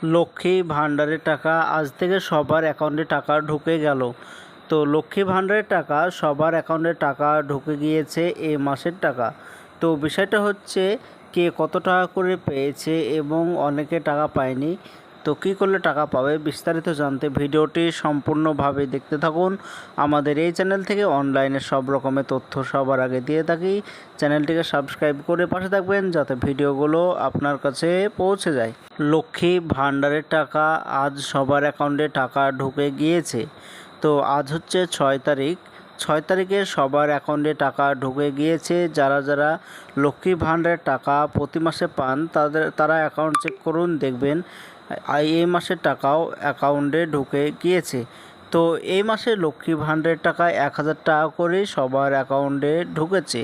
লক্ষ্মী ভাণ্ডারের টাকা আজ থেকে সবার অ্যাকাউন্টে টাকা ঢুকে গেল। তো লক্ষ্মী ভাণ্ডারের টাকা সবার অ্যাকাউন্টে টাকা ঢুকে গিয়েছে এ মাসের টাকা। তো বিষয়টা হচ্ছে কে কত টাকা করে পেয়েছে এবং অনেকে টাকা পায়নি। তো কী করলে টাকা পাবে বিস্তারিত জানতে ভিডিওটি সম্পূর্ণভাবে দেখতে থাকুন। আমাদের এই চ্যানেল থেকে অনলাইনে সব রকমের তথ্য সবার আগে দিয়ে থাকি। চ্যানেলটিকে সাবস্ক্রাইব করে পাশে থাকবেন যাতে ভিডিওগুলো আপনার কাছে পৌঁছে যায়। লক্ষ্মী ভাণ্ডারের টাকা আজ সবার অ্যাকাউন্টে টাকা ঢুকে গিয়েছে। তো আজ হচ্ছে ছয় তারিখ। ছয় তারিখে সবার অ্যাকাউন্টে টাকা ঢুকে গিয়েছে। যারা যারা লক্ষ্মী ভাণ্ডারের টাকা প্রতি মাসে পান, তাদের, তারা অ্যাকাউন্ট চেক করুন, দেখবেন এই মাসের টাকাও অ্যাকাউন্টে ঢুকে গিয়েছে। তো এই মাসে লক্ষ্মী ভাণ্ডারের টাকা এক হাজার টাকা করে সবার অ্যাকাউন্টে ঢুকেছে।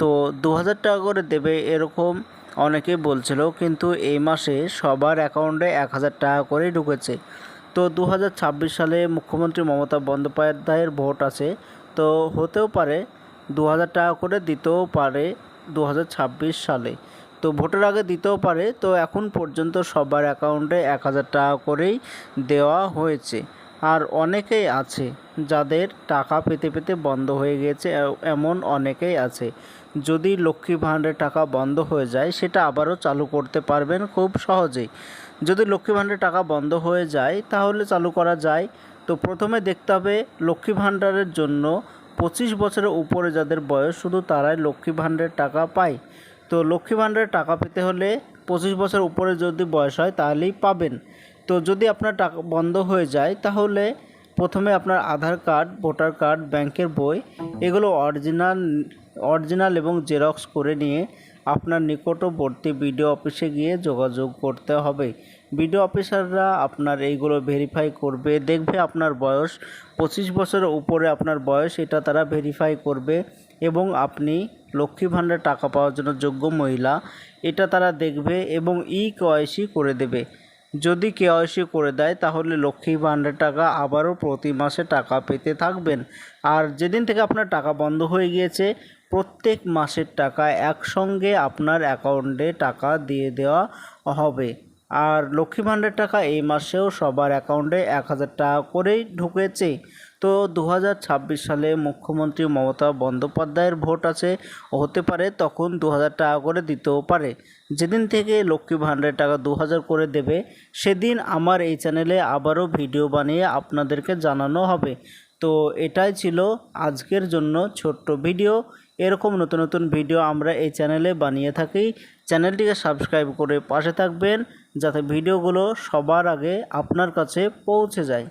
তো দু হাজার টাকা করে দেবে এরকম অনেকে বলছিল, কিন্তু এই মাসে সবার অ্যাকাউন্টে এক হাজার টাকা করেই ঢুকেছে। তো দু হাজার ছাব্বিশ সালে মুখ্যমন্ত্রী মমতা বন্দ্যোপাধ্যায়ের ভোট আছে। তো হতেও পারে দু হাজার টাকা করে দিতেও পারে দু হাজার ছাব্বিশ সালে। তো ভোটের আগে দিতেও পারে। তো এখন পর্যন্ত সবার অ্যাকাউন্টে এক হাজার টাকা করেই দেওয়া হয়েছে। আর অনেকেই আছে যাদের টাকা পেতে পেতে বন্ধ হয়ে গিয়েছে এ- এমন অনেকেই আছে। যদি লক্ষ্মী ভাণ্ডারের টাকা বন্ধ হয়ে যায়, সেটা আবারও চালু করতে পারবেন খুব সহজেই। যদি লক্ষ্মী ভাণ্ডারের টাকা বন্ধ হয়ে যায়, তাহলে চালু করা যায়। তো প্রথমে দেখতে হবে লক্ষ্মী ভাণ্ডারের জন্য পঁচিশ বছরের উপরে যাদের বয়স, শুধু তারাই লক্ষ্মী ভাণ্ডারের টাকা পায়। তো লক্ষ্মী ভাণ্ডারের টাকা পেতে হলে পঁচিশ বছর উপরে যদি বয়স হয়, তাহলেই পাবেন। তো যদি আপনার টাকা বন্ধ হয়ে যায়, তাহলে প্রথমে আপনার আধার কার্ড, ভোটার কার্ড, ব্যাংকের বই এগুলো অরিজিনাল অরিজিনাল এবং জেরক্স করে নিয়ে আপনার নিকটবর্তী বিডিও অফিসে গিয়ে যোগাযোগ করতে হবে। বিডিও অফিসাররা আপনার এইগুলো ভেরিফাই করবে, দেখবে আপনার বয়স, পঁচিশ বছরের উপরে আপনার বয়স, এটা তারা ভেরিফাই করবে এবং আপনি লক্ষ্মী ভাণ্ডার টাকা পাওয়ার জন্য যোগ্য মহিলা, এটা তারা দেখবে এবং ই কেওয়াইসি করে দেবে। যদি কেওয়াইসি করে দেয়, তাহলে লক্ষ্মী ভাণ্ডার টাকা আবারও প্রতি মাসে টাকা পেতে থাকবেন। আর যেদিন থেকে আপনার টাকা বন্ধ হয়ে গিয়েছে, প্রত্যেক মাসের টাকা একসঙ্গে আপনার অ্যাকাউন্টে টাকা দিয়ে দেওয়া হবে। আর লক্ষ্মী ভাণ্ডার টাকা এই মাসেও সবার অ্যাকাউন্টে এক হাজার টাকা করেই ঢুকেছে। তো দু হাজার ছাব্বিশ সালে মুখ্যমন্ত্রী মমতা বন্দ্যোপাধ্যায়ের ভোট আছে হতে পারে, তখন দু হাজার টাকা করে দিতেও পারে। যেদিন থেকে লক্ষ্মী ভাণ্ডারের টাকা দু হাজার করে দেবে, সেদিন আমার এই চ্যানেলে আবারও ভিডিও বানিয়ে আপনাদেরকে জানানো হবে। তো এটাই ছিল আজকের জন্য ছোট্ট ভিডিও। এরকম নতুন নতুন ভিডিও আমরা এই চ্যানেলে বানিয়ে থাকি। চ্যানেলটিকে সাবস্ক্রাইব করে পাশে থাকবেন, যাতে ভিডিওগুলো সবার আগে আপনার কাছে পৌঁছে যায়।